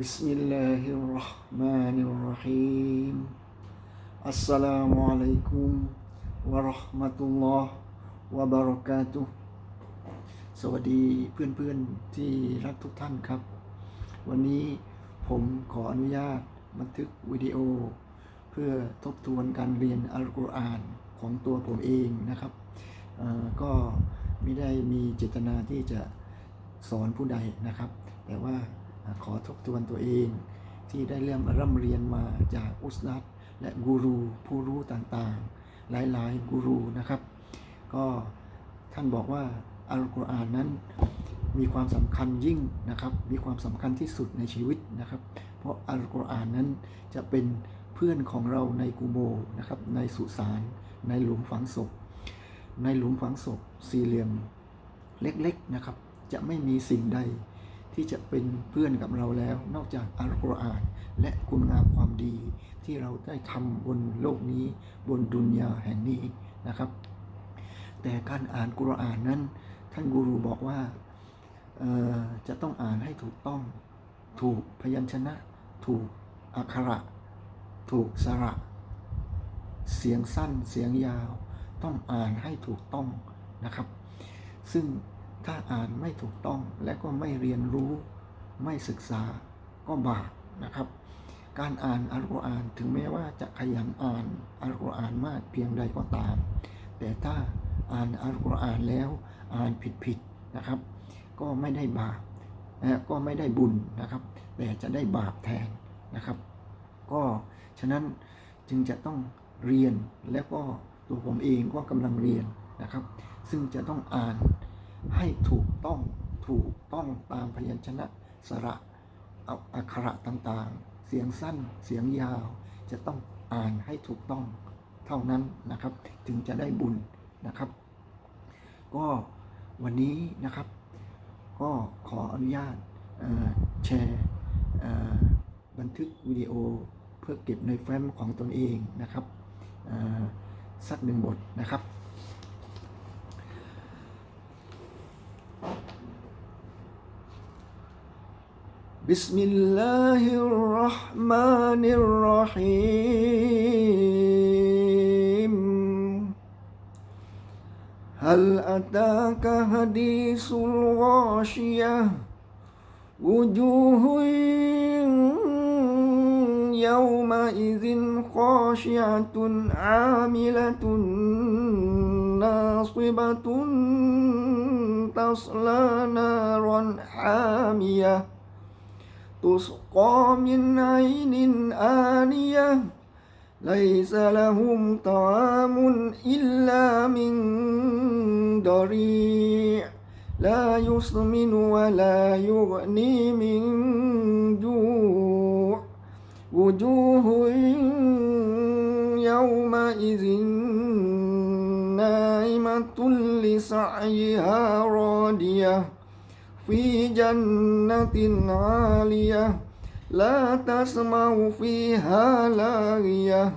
بسم الله الرحمن الرحيم السلام عليكم ورحمة الله وبركاته สวัสดีเพื่อนๆที่รักทุกท่านครับ วันนี้ผมขออนุญาตบันทึกวิดีโอ เพื่อทบทวนการเรียนอัลกุรอานของตัวผมเองนะครับเอ่อก็ไม่ได้มีเจตนาที่จะสอนผู้ใดนะครับ แต่ว่า ขอทบทวนตัวเองที่ได้เริ่มร่ำเรียนมาจากอุสตัดและกูรูผู้รู้ต่างๆ หลายๆกูรูนะครับ ก็ท่านบอกว่าอัลกุรอานนั้นมีความสำคัญยิ่งนะครับ มีความสำคัญที่สุดในชีวิตนะครับ เพราะอัลกุรอานนั้นจะเป็นเพื่อนของเราในกูโบนะครับ ในสุสานในหลุมฝังศพ ในหลุมฝังศพสี่เหลี่ยมเล็กๆนะครับ จะไม่มีสิ่งใด ที่จะเป็นเพื่อนกับเราแล้ว นอกจากอัลกุรอาน และคุณงามความดี ที่เราได้ทำบนโลกนี้ บนดุนยาแห่งนี้นะครับ แต่การอ่านกุรอานนั้น ท่านกูรูบอกว่าจะต้องอ่านให้ถูกต้อง ถูกพยัญชนะ ถูกอักขระ ถูกสระ เสียงสั้นเสียงยาว ต้องอ่านให้ถูกต้องนะครับ ซึ่ง ถ้าอ่านไม่ถูกต้องและก็ไม่เรียนรู้ไม่ศึกษาก็บาปนะครับ การอ่านอัลกุรอานถึงแม้ว่าจะขยันอ่านอัลกุรอานมากเพียงใดก็ตาม แต่ถ้าอ่านอัลกุรอานแล้วอ่านผิดๆนะครับ ก็ไม่ได้บาปนะก็ไม่ได้บุญนะครับ แต่จะได้บาปแทนนะครับ ก็ฉะนั้นจึงจะต้องเรียนแล้วก็ตัวผมเองก็กำลังเรียนนะครับ ซึ่งจะต้องอ่าน ให้ถูกต้องถูกต้องตามพยัญชนะสระเอาอักขระต่างๆ เสียงสั้นเสียงยาว จะต้องอ่านให้ถูกต้องเท่านั้นนะครับ ถึงจะได้บุญนะครับ ก็วันนี้นะครับ ก็ขออนุญาตแชร์บันทึกวิดีโอเพื่อเก็บในแฟ้มของตนเองนะครับสักหนึ่งบทนะครับ بسم الله الرحمن الرحيم. هل أتاك حديث الغاشية؟ وجوه يومئذ خاشعة عاملة ناصبة تصلى نارا حامية. تسقى من عين آنية ليس لهم طعام إلا من ضريع. لا يسمن ولا يغني من جوع. وجوه يومئذ ناعمة لسعيها راضية. في جنة عالية لا تسمع فيها لاغية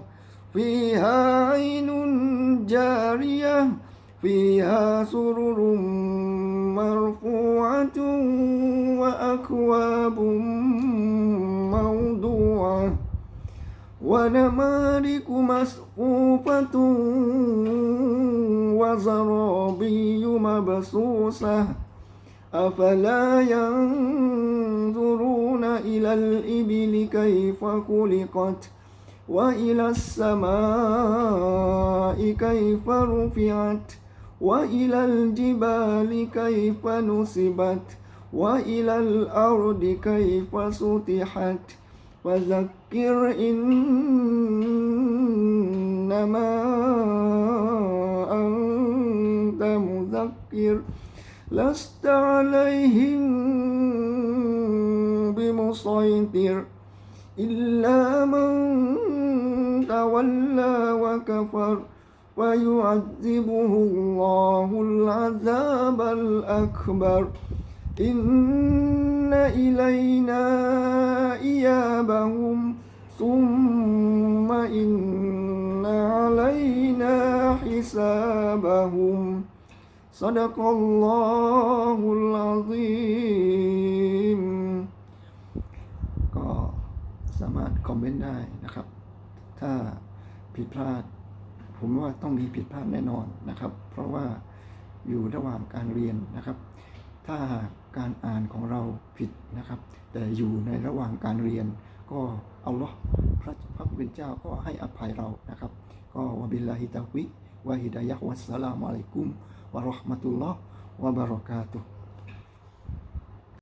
فيها عين جارية فيها سرر مرفوعة وأكواب موضوعة ونمارك مسقوفة وزرابي مبسوسة أفلا ينظرون إلى الإبل كيف خلقت وإلى السماء كيف رفعت وإلى الجبال كيف نصبت وإلى الأرض كيف سطحت فذكر إنما أنت مذكر لست عليهم بمسيطر إلا من تولى وكفر ويعذبه الله العذاب الأكبر. إن إلينا إيابهم ثم إن علينا حسابهم. صدق الله العظيم คอมเมนต์ได้นะครับ ถ้าผิดพลาด ผมว่าต้องมีผิดพลาดแน่นอนนะครับ เพราะว่าอยู่ระหว่างการเรียนนะครับ ถ้าหากการอ่านของเราผิดนะครับ แต่อยู่ในระหว่างการเรียน ก็เอาลอฮ์พระพระผู้เป็นเจ้าก็ให้อภัยเรานะครับ ก็วะบิลลาฮิตาวิ wa hidayah. Wassalamualaikum warahmatullahi wabarakatuh.